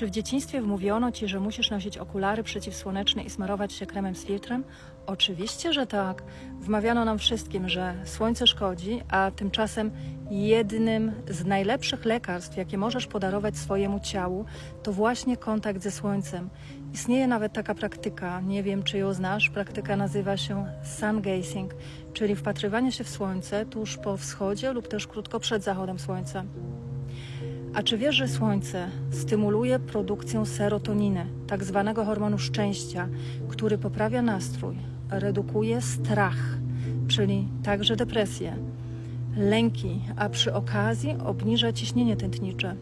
Czy w dzieciństwie wmówiono ci, że musisz nosić okulary przeciwsłoneczne i smarować się kremem z filtrem? Oczywiście, że tak. Wmawiano nam wszystkim, że słońce szkodzi, a tymczasem jednym z najlepszych lekarstw, jakie możesz podarować swojemu ciału, to właśnie kontakt ze słońcem. Istnieje nawet taka praktyka, nie wiem czy ją znasz, praktyka nazywa się sun gazing, czyli wpatrywanie się w słońce tuż po wschodzie lub też krótko przed zachodem słońca. A czy wiesz, że słońce stymuluje produkcję serotoniny, tak zwanego hormonu szczęścia, który poprawia nastrój, redukuje strach, czyli także depresję, lęki, a przy okazji obniża ciśnienie tętnicze.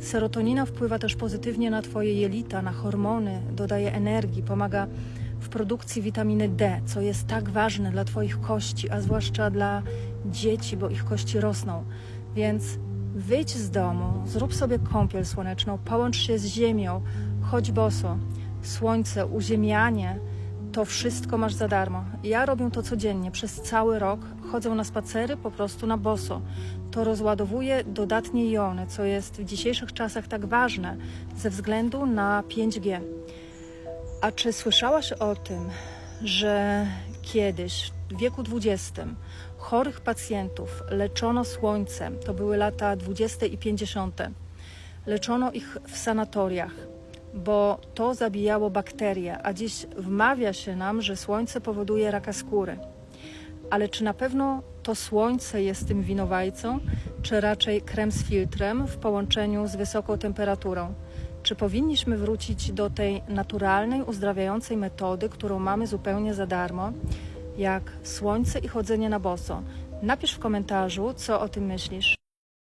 Serotonina wpływa też pozytywnie na Twoje jelita, na hormony, dodaje energii, pomaga w produkcji witaminy D, co jest tak ważne dla Twoich kości, a zwłaszcza dla dzieci, bo ich kości rosną. Więc wyjdź z domu, zrób sobie kąpiel słoneczną, połącz się z ziemią, chodź boso. Słońce, uziemianie, to wszystko masz za darmo. Ja robię to codziennie, przez cały rok. Chodzę na spacery po prostu na boso. To rozładowuje dodatnie jony, co jest w dzisiejszych czasach tak ważne ze względu na 5G. A czy słyszałaś o tym, że kiedyś w wieku XX chorych pacjentów leczono słońcem, to były lata 20 i 50. Leczono ich w sanatoriach, bo to zabijało bakterie, a dziś wmawia się nam, że słońce powoduje raka skóry. Ale czy na pewno to słońce jest tym winowajcą, czy raczej krem z filtrem w połączeniu z wysoką temperaturą? Czy powinniśmy wrócić do tej naturalnej, uzdrawiającej metody, którą mamy zupełnie za darmo, jak słońce i chodzenie na boso? Napisz w komentarzu, co o tym myślisz.